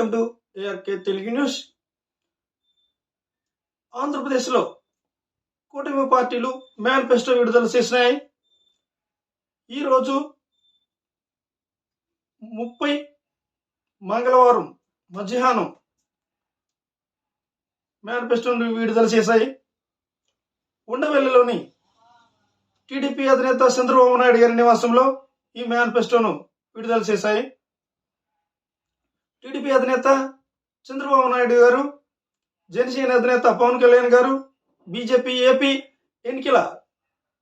Welcome to ARK Telugu news ఆంధ్రప్రదేశ్లో కూటమి పార్టీలు మేనిఫెస్టో విడుదల చేసినాయి. ఈరోజు ముప్పై మంగళవారం మధ్యాహ్నం మేనిఫెస్టోను విడుదల చేశాయి. ఉండవెల్లిలోని టీడీపీ అధినేత చంద్రబాబు నాయుడు గారి నివాసంలో ఈ మేనిఫెస్టోను విడుదల చేశాయి. టీడీపీ అధినేత చంద్రబాబు నాయుడు గారు జనసేన అధినేత పవన్ కళ్యాణ్ గారు బీజేపీ ఏపీ ఎన్నికల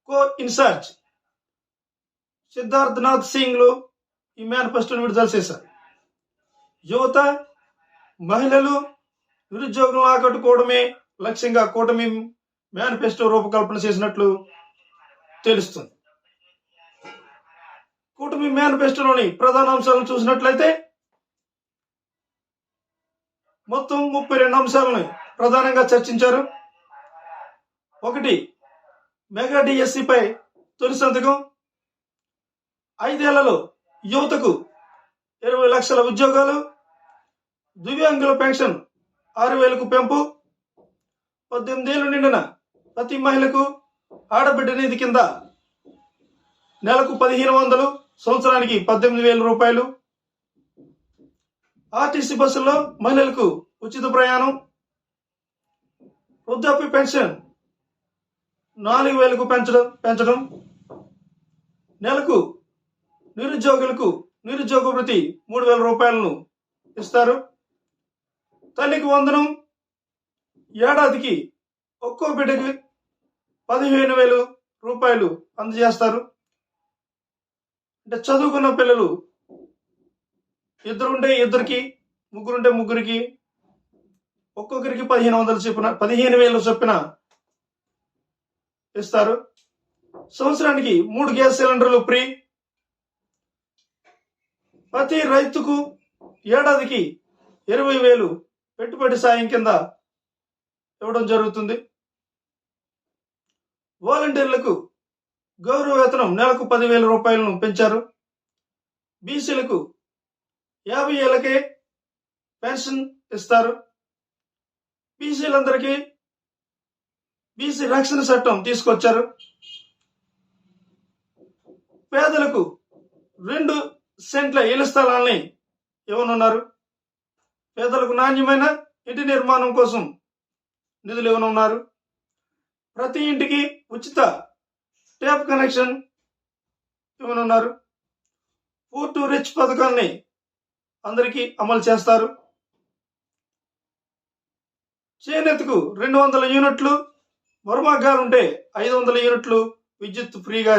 కో ఇన్ఛార్జ్ సిద్ధార్థనాథ్ సింగ్లు ఈ మేనిఫెస్టోను విడుదల చేశారు. యువత మహిళలు నిరుద్యోగులను ఆకట్టుకోవడమే లక్ష్యంగా కూటమి మేనిఫెస్టో రూపకల్పన చేసినట్లు తెలుస్తుంది. కూటమి మేనిఫెస్టోలోని ప్రధాన అంశాలను చూసినట్లయితే మొత్తం ముప్పై రెండు అంశాలను ప్రధానంగా చర్చించారు. ఒకటి మెగా డిఎస్సిపై తొలి సంతకం. ఐదేళ్ళలో యువతకు ఇరవై లక్షల ఉద్యోగాలు. దివ్యాంగుల పెన్షన్ ఆరు వేలకు పెంపు. పద్దెనిమిదేళ్ళు నిండిన ప్రతి మహిళకు ఆడబిడ్డ నిధి కింద నెలకు పదిహేను వందలు సంవత్సరానికి పద్దెనిమిది వేల రూపాయలు. ఆర్టీసీ బస్సుల్లో మహిళలకు ఉచిత ప్రయాణం వృద్ధాప్య పెన్షన్ నాలుగు వేలకు పెంచడం పెంచడం నెలకు నిరుద్యోగులకు నిరుద్యోగ ప్రతి మూడు వేల రూపాయలను ఇస్తారు. తల్లికి వందనం ఏడాదికి ఒక్కో బిడ్డకి పదిహేను వేలు రూపాయలు అందజేస్తారు. అంటే చదువుకున్న పిల్లలు ఇద్దరుంటే ఇద్దరికి ముగ్గురుంటే ముగ్గురికి. ఒక్కొక్కరికి పదిహేను వందలు చొప్పున పదిహేను వేలు చొప్పున ఇస్తారు. సంవత్సరానికి మూడు గ్యాస్ సిలిండర్లు ఫ్రీ. ప్రతి రైతుకు ఏడాదికి ఇరవై వేలు పెట్టుబడి సాయం కింద ఇవ్వడం జరుగుతుంది. వాలంటీర్లకు గౌరవ వేతనం నెలకు పదివేల రూపాయలను పెంచారు. బీసీలకు యాభై ఏళ్ళకే పెన్షన్ ఇస్తారు. బీసీలందరికీ బీసీ రక్షణ చట్టం తీసుకొచ్చారు. పేదలకు రెండు సెంట్ల ఇళ్ళ స్థలాల్ని ఇవ్వనున్నారు. పేదలకు నాణ్యమైన ఇంటి నిర్మాణం కోసం నిధులు ఇవ్వనున్నారు. ప్రతి ఇంటికి ఉచిత ట్యాప్ కనెక్షన్ ఇవ్వనున్నారు. పూర్ టు రిచ్ పథకాన్ని అందరికీ అమలు చేస్తారు. చేనేతకు రెండు వందల యూనిట్లు మరుమగ్గాలుంటే ఐదు వందల యూనిట్లు విద్యుత్ ఫ్రీగా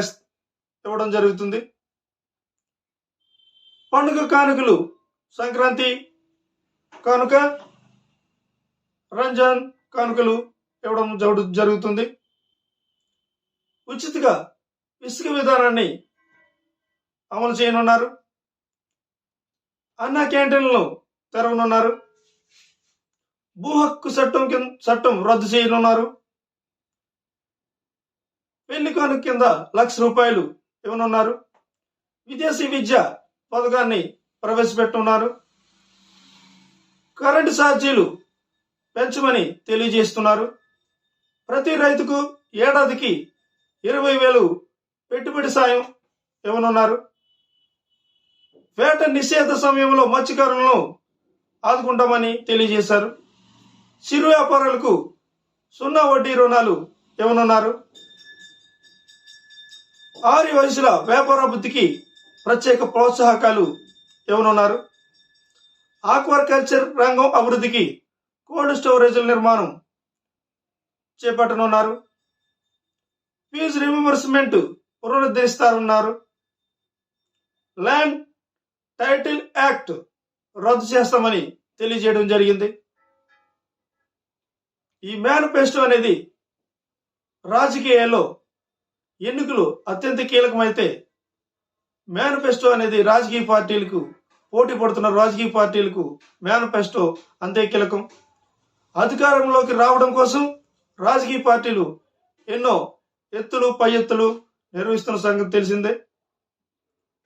ఇవ్వడం జరుగుతుంది. పండుగ కానుకలు సంక్రాంతి కానుక రంజాన్ కానుకలు ఇవ్వడం జరుగుతుంది. ఉచితగా ఇసుక విధానాన్ని అమలు చేయనున్నారు. అన్నా క్యాంటీన్లు తెరవనున్నారు. భూ హక్కు చట్టం కింద చట్టం రద్దు చేయనున్నారు. పెళ్ళి కానుక కింద లక్ష రూపాయలు ఇవ్వనున్నారు. విదేశీ విద్య పథకాన్ని ప్రవేశపెట్టున్నారు కరెంటు ఛార్జీలు పెంచమని తెలియజేస్తున్నారు. ప్రతి రైతుకు ఏడాదికి ఇరవై వేలు పెట్టుబడి సాయం ఇవ్వనున్నారు. వేట నిషేధ సమయంలో మత్స్యకారులను ఆదుకుంటామని తెలియజేశారు. చిరు వ్యాపారులకు సున్నా వడ్డీ రుణాలు ఇవ్వనున్నారు. ఆరి వయసుల వ్యాపారాభివృద్ధికి ప్రత్యేక ప్రోత్సాహకాలు ఇవ్వనున్నారు. ఆక్వాకల్చర్ రంగం అభివృద్ధికి కోల్డ్ స్టోరేజ్ల నిర్మాణం చేపట్టనున్నారు. ఫీజు రిమెంబర్స్మెంట్ పునరుద్ధరిస్తారన్నారు. ల్యాండ్ టైటిల్ యాక్ట్ రద్దు చేస్తామని తెలియజేయడం జరిగింది. ఈ మేనిఫెస్టో అనేది రాజకీయాల్లో ఎన్నికలు అత్యంత కీలకమైతే మేనిఫెస్టో అనేది రాజకీయ పార్టీలకు పోటీ పడుతున్న రాజకీయ పార్టీలకు మేనిఫెస్టో అంతే కీలకం. అధికారంలోకి రావడం కోసం రాజకీయ పార్టీలు ఎన్నో ఎత్తులు పై ఎత్తులు నిర్వహిస్తున్న సంగతి తెలిసిందే.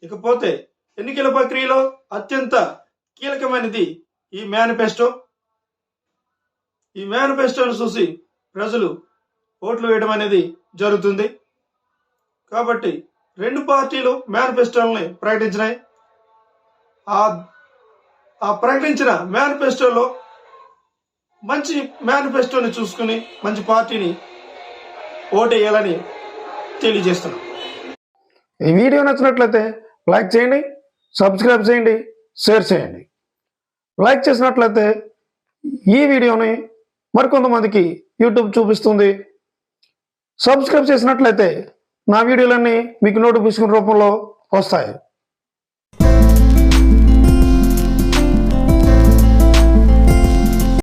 ఇకపోతే ఎన్నికల ప్రక్రియలో అత్యంత కీలకమైనది ఈ మేనిఫెస్టో. ఈ మేనిఫెస్టోను చూసి ప్రజలు ఓట్లు వేయడం అనేది జరుగుతుంది. కాబట్టి రెండు పార్టీలు మేనిఫెస్టోల్ని ప్రకటించినాయి. ఆ ఆ ప్రకటించిన మేనిఫెస్టోలో మంచి మేనిఫెస్టోని చూసుకుని మంచి పార్టీని ఓటేయాలని తెలియజేస్తున్నాం. ఈ వీడియో నచ్చినట్లయితే లైక్ చేయండి సబ్స్క్రైబ్ చేయండి షేర్ చేయండి. లైక్ చేసినట్లయితే ఈ వీడియోని మరికొంతమందికి యూట్యూబ్ చూపిస్తుంది. సబ్స్క్రైబ్ చేసినట్లయితే నా వీడియోలన్నీ మీకు నోటిఫికేషన్ రూపంలో వస్తాయి.